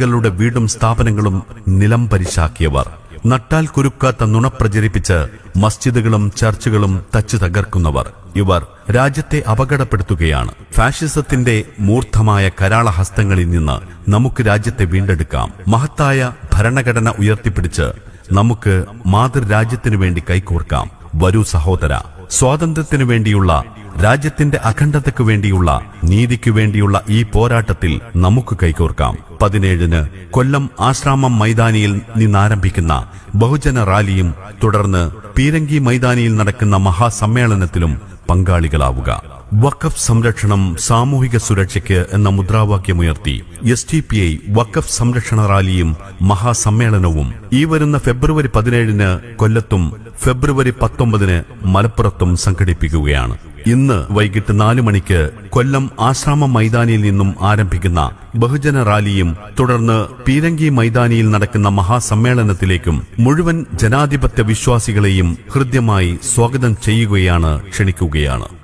തീവ്രവാദികളുടെ വീടും സ്ഥാപനങ്ങളും നിലം പരിശാക്കിയവർ. നട്ടാൽ കുരുക്കാത്ത നുണ പ്രചരിപ്പിച്ച് മസ്ജിദുകളും ചർച്ചുകളും തച്ചു തകർക്കുന്നവർ. ഇവർ രാജ്യത്തെ അപകടപ്പെടുത്തുകയാണ്. ഫാഷിസത്തിന്റെ മൂർദ്ധമായ കരാളഹസ്തങ്ങളിൽ നിന്ന് നമുക്ക് രാജ്യത്തെ വീണ്ടെടുക്കാം. മഹത്തായ ഭരണഘടന ഉയർത്തിപ്പിടിച്ച് നമുക്ക് മാതൃരാജ്യത്തിനു വേണ്ടി കൈകോർക്കാം. വരൂ സഹോദര സ്വാതന്ത്ര്യത്തിനു വേണ്ടിയുള്ള രാജ്യത്തിന്റെ അഖണ്ഡതയ്ക്കു വേണ്ടിയുള്ള നീതിക്കു വേണ്ടിയുള്ള ഈ പോരാട്ടത്തിൽ നമുക്ക് കൈകോർക്കാം. പതിനേഴിന് കൊല്ലം ആശ്രാമം മൈതാനിയിൽ നിന്നാരംഭിക്കുന്ന ബഹുജന റാലിയും തുടർന്ന് പീരങ്കി മൈതാനിയിൽ നടക്കുന്ന മഹാസമ്മേളനത്തിലും പങ്കാളികളാവുക. വഖഫ് സംരക്ഷണം സാമൂഹിക സുരക്ഷയ്ക്ക് എന്ന മുദ്രാവാക്യമുയർത്തി. എസ് ടി പി ഐ വഖഫ് സംരക്ഷണ റാലിയും മഹാസമ്മേളനവും ഈ വരുന്ന ഫെബ്രുവരി പതിനേഴിന് കൊല്ലത്തും ഫെബ്രുവരി പത്തൊമ്പതിന് മലപ്പുറത്തും സംഘടിപ്പിക്കുകയാണ്. ഇന്ന് വൈകിട്ട് നാലു മണിക്ക് കൊല്ലം ആശ്രാമ മൈതാനിയിൽ നിന്നും ആരംഭിക്കുന്ന ബഹുജന റാലിയും തുടർന്ന് പീരങ്കി മൈതാനിയിൽ നടക്കുന്ന മഹാസമ്മേളനത്തിലേക്കും മുഴുവൻ ജനാധിപത്യ വിശ്വാസികളെയും ഹൃദ്യമായി സ്വാഗതം ചെയ്യുകയാണ് ക്ഷണിക്കുകയാണ്.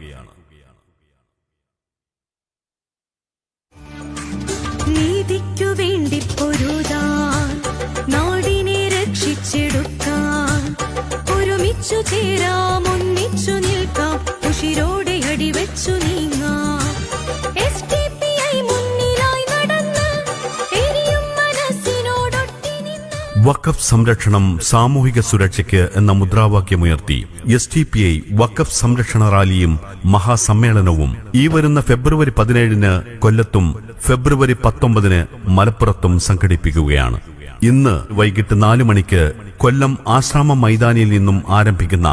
വഖഫ് സംരക്ഷണം സാമൂഹിക സുരക്ഷയ്ക്ക് എന്ന മുദ്രാവാക്യമുയർത്തി. എസ് ടി പി ഐ വഖഫ് സംരക്ഷണ റാലിയും മഹാസമ്മേളനവും ഈ വരുന്ന ഫെബ്രുവരി പതിനേഴിന് കൊല്ലത്തും ഫെബ്രുവരി പത്തൊമ്പതിന് മലപ്പുറത്തും സംഘടിപ്പിക്കുകയാണ്. ഇന്ന് വൈകിട്ട് നാലു മണിക്ക് കൊല്ലം ആശ്രാമ മൈതാനിയിൽ നിന്നും ആരംഭിക്കുന്ന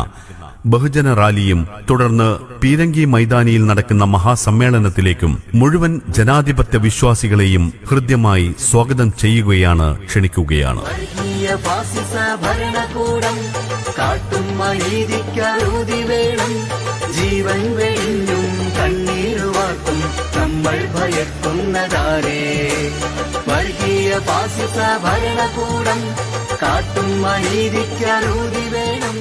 ബഹുജന റാലിയും തുടർന്ന് പീരങ്കി മൈതാനിയിൽ നടക്കുന്ന മഹാസമ്മേളനത്തിലേക്കും മുഴുവൻ ജനാധിപത്യ വിശ്വാസികളെയും ഹൃദ്യമായി സ്വാഗതം ചെയ്യുകയാണ് ക്ഷണിക്കുകയാണ്. ഭരണകൂടം കാട്ടും അനീതിക്കറുതി വേണം.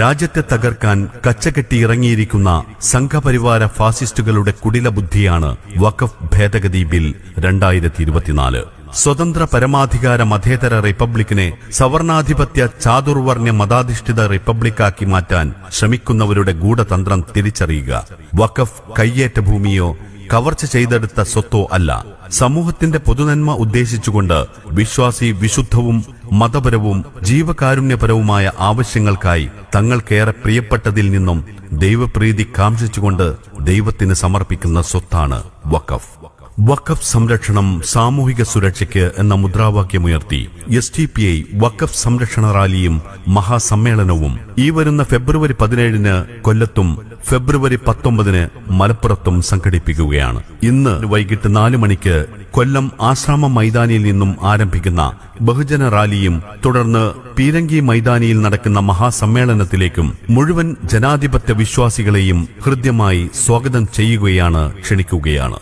രാജ്യത്തെ തകർക്കാൻ കച്ചകെട്ടി ഇറങ്ങിയിരിക്കുന്ന സംഘപരിവാര ഫാസിസ്റ്റുകളുടെ കുടില ബുദ്ധിയാണ് വഖഫ് ഭേദഗതി ബിൽ രണ്ടായിരത്തി ഇരുപത്തിനാല് സ്വതന്ത്ര പരമാധികാര മതേതര റിപ്പബ്ലിക്കിനെ സവർണാധിപത്യ ചാതുർവർണ്യ മതാധിഷ്ഠിത റിപ്പബ്ലിക്കാക്കി മാറ്റാൻ ശ്രമിക്കുന്നവരുടെ ഗൂഢതന്ത്രം തിരിച്ചറിയുക. വഖഫ് കയ്യേറ്റ ഭൂമിയോ കവർച്ച ചെയ്തെടുത്ത സ്വത്തോ അല്ല. സമൂഹത്തിന്റെ പൊതുനന്മ ഉദ്ദേശിച്ചുകൊണ്ട് വിശ്വാസി വിശുദ്ധവും മതപരവും ജീവകാരുണ്യപരവുമായ ആവശ്യങ്ങൾക്കായി തങ്ങൾക്കേറെ പ്രിയപ്പെട്ടതിൽ നിന്നും ദൈവപ്രീതി കാംക്ഷിച്ചുകൊണ്ട് ദൈവത്തിന് സമർപ്പിക്കുന്ന സ്വത്താണ് വഖഫ്. വഖഫ് സംരക്ഷണം സാമൂഹിക സുരക്ഷയ്ക്ക് എന്ന മുദ്രാവാക്യമുയർത്തി. എസ് ടി പി ഐ വഖഫ് സംരക്ഷണ റാലിയും മഹാസമ്മേളനവും ഈ വരുന്ന ഫെബ്രുവരി പതിനേഴിന് കൊല്ലത്തും ഫെബ്രുവരി പത്തൊമ്പതിന് മലപ്പുറത്തും സംഘടിപ്പിക്കുകയാണ്. ഇന്ന് വൈകിട്ട് നാലു മണിക്ക് കൊല്ലം ആശ്രാമ മൈതാനിയിൽ നിന്നും ആരംഭിക്കുന്ന ബഹുജന റാലിയും തുടർന്ന് പീരങ്കി മൈതാനിയിൽ നടക്കുന്ന മഹാസമ്മേളനത്തിലേക്കും മുഴുവൻ ജനാധിപത്യ വിശ്വാസികളെയും ഹൃദ്യമായി സ്വാഗതം ചെയ്യുകയാണ് ക്ഷണിക്കുകയാണ്.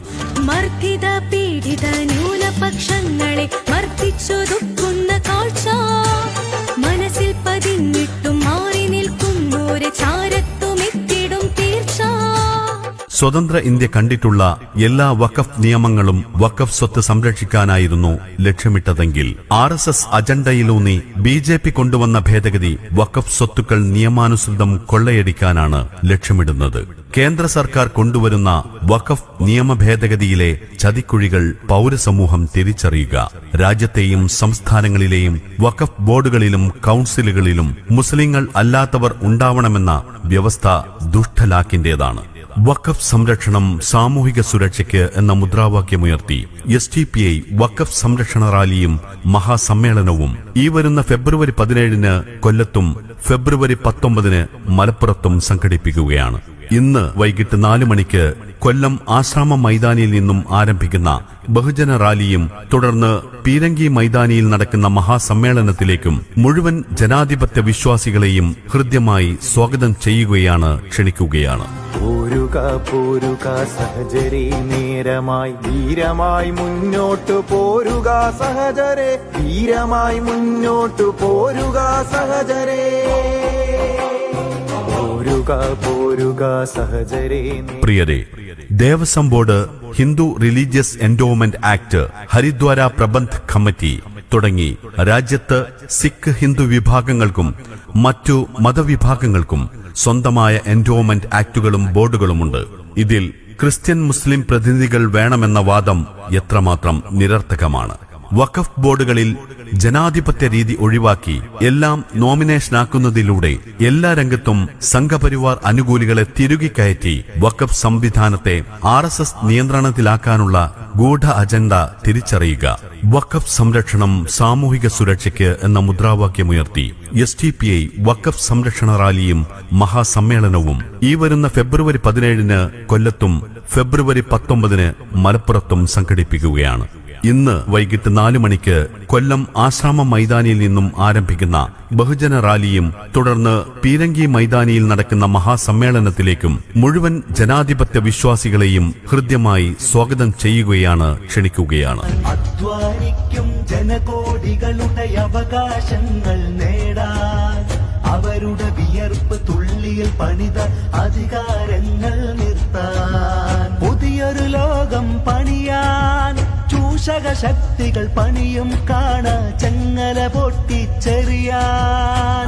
പീഡിത ന്യൂനപക്ഷങ്ങളെ മർദ്ദിച്ചൊതുക്കുന്ന കാഴ്ച. മനസ്സിൽ പതിഞ്ഞിട്ടും മാറി നിൽക്കുന്നോരെ ചാരത്തുമെത്തിടും സ്വതന്ത്ര ഇന്ത്യ കണ്ടിട്ടുള്ള എല്ലാ വഖഫ് നിയമങ്ങളും വഖഫ് സ്വത്ത് സംരക്ഷിക്കാനായിരുന്നു ലക്ഷ്യമിട്ടതെങ്കിൽ ആർ എസ് എസ് അജണ്ടയിലൂന്നി ബി ജെ പി കൊണ്ടുവന്ന ഭേദഗതി വഖഫ് സ്വത്തുക്കൾ നിയമാനുസൃതം കൊള്ളയടിക്കാനാണ് ലക്ഷ്യമിടുന്നത്. കേന്ദ്ര സർക്കാർ കൊണ്ടുവരുന്ന വഖഫ് നിയമ ഭേദഗതിയിലെ ചതിക്കുഴികൾ പൗരസമൂഹം തിരിച്ചറിയുക. രാജ്യത്തെയും സംസ്ഥാനങ്ങളിലെയും വഖഫ് ബോർഡുകളിലും കൌൺസിലുകളിലും മുസ്ലിങ്ങൾ അല്ലാത്തവർ ഉണ്ടാവണമെന്ന വ്യവസ്ഥ ദുഷ്ടലാക്കിന്റേതാണ്. വഖഫ് സംരക്ഷണം സാമൂഹിക സുരക്ഷയ്ക്ക് എന്ന മുദ്രാവാക്യമുയർത്തി. എസ് ടി പി ഐ വഖഫ് സംരക്ഷണ റാലിയും മഹാസമ്മേളനവും ഈ വരുന്ന ഫെബ്രുവരി പതിനേഴിന് കൊല്ലത്തും ഫെബ്രുവരി പത്തൊമ്പതിന് മലപ്പുറത്തും സംഘടിപ്പിക്കുകയാണ്. ഇന്ന് വൈകിട്ട് നാലു മണിക്ക് കൊല്ലം ആശ്രാമ മൈതാനിയിൽ നിന്നും ആരംഭിക്കുന്ന ബഹുജന റാലിയും തുടർന്ന് പീരങ്കി മൈതാനിയിൽ നടക്കുന്ന മഹാസമ്മേളനത്തിലേക്കും മുഴുവൻ ജനാധിപത്യ വിശ്വാസികളെയും ഹൃദ്യമായി സ്വാഗതം ചെയ്യുകയാണ് ക്ഷണിക്കുകയാണ്. പോരുക പോരുക സഹചരി നേരമായി ധീരമായി മുന്നോട്ടു പോരുക സഹചരെ. ധീരമായി മുന്നോട്ടു പോരുക സഹജരെ പോരുക പോരുക സഹജരെ പ്രിയരെ Devaswom board Hindu religious endowment act ഹരിദ്വാര പ്രബന്ധ് കമ്മിറ്റി തുടങ്ങി രാജ്യത്ത് സിഖ് ഹിന്ദു വിഭാഗങ്ങൾക്കും മറ്റു മതവിഭാഗങ്ങൾക്കും സ്വന്തമായ എൻഡോമെന്റ് ആക്ടുകളും ബോർഡുകളുമുണ്ട്. ഇതിൽ ക്രിസ്ത്യൻ മുസ്ലിം പ്രതിനിധികൾ വേണമെന്ന വാദം എത്രമാത്രം നിരർത്ഥകമാണ്. വഖഫ് ബോർഡുകളിൽ ജനാധിപത്യ രീതി ഒഴിവാക്കി എല്ലാം നോമിനേഷനാക്കുന്നതിലൂടെ എല്ലാ രംഗത്തും സംഘപരിവാർ അനുകൂലികളെ തിരുകി കയറ്റി വഖഫ് സംവിധാനത്തെ ആർ എസ് എസ് നിയന്ത്രണത്തിലാക്കാനുള്ള ഗൂഢ അജണ്ട തിരിച്ചറിയുക. വഖഫ് സംരക്ഷണം സാമൂഹിക സുരക്ഷയ്ക്ക് എന്ന മുദ്രാവാക്യമുയർത്തി എസ് ടി പി ഐ വഖഫ് സംരക്ഷണ റാലിയും മഹാസമ്മേളനവും ഈ വരുന്ന ഫെബ്രുവരി പതിനേഴിന് കൊല്ലത്തും ഫെബ്രുവരി പത്തൊമ്പതിന് മലപ്പുറത്തും സംഘടിപ്പിക്കുകയാണ്. ഇന്ന് വൈകിട്ട് നാലു മണിക്ക് കൊല്ലം ആശ്രമ മൈതാനിയിൽ നിന്നും ആരംഭിക്കുന്ന ബഹുജന റാലിയും തുടർന്ന് പീരങ്കി മൈതാനിയിൽ നടക്കുന്ന മഹാസമ്മേളനത്തിലേക്കും മുഴുവൻ ജനാധിപത്യ വിശ്വാസികളെയും ഹൃദ്യമായി സ്വാഗതം ചെയ്യുകയാണ് ക്ഷണിക്കുകയാണ്. ജനകോടികളുടെ അവകാശങ്ങൾ നേടാൻ അവരുടെ വിയർപ്പ് തുള്ളിയിൽ പണിത അധികാരങ്ങൾ ചൂഷക ശക്തികൾ പണിയും കാണ ചെങ്ങല പൊട്ടിച്ചെറിയാൻ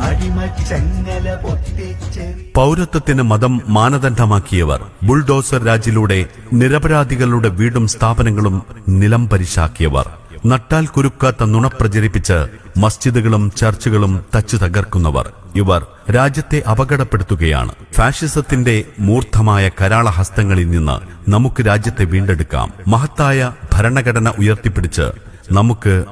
അടിമ ചെങ്ങല പൊട്ടിച്ചെറി പൗരത്വത്തിന് മതം മാനദണ്ഡമാക്കിയവർ ബുൾഡോസർ രാജിലൂടെ നിരപരാധികളുടെ വീടും സ്ഥാപനങ്ങളും നിലം പരിശാക്കിയവർ. നട്ടാൽ കുരുക്കാത്ത നുണ പ്രചരിപ്പിച്ച് മസ്ജിദുകളും ചർച്ചുകളും തച്ചു തകർക്കുന്നവർ. ഇവർ രാജ്യത്തെ അപകടപ്പെടുത്തുകയാണ്. ഫാഷിസത്തിന്റെ മൂർദ്ധമായ കരാളഹസ്തങ്ങളിൽ നിന്ന് നമുക്ക് രാജ്യത്തെ വീണ്ടെടുക്കാം. മഹത്തായ ഭരണഘടന ഉയർത്തിപ്പിടിച്ച് നമുക്ക്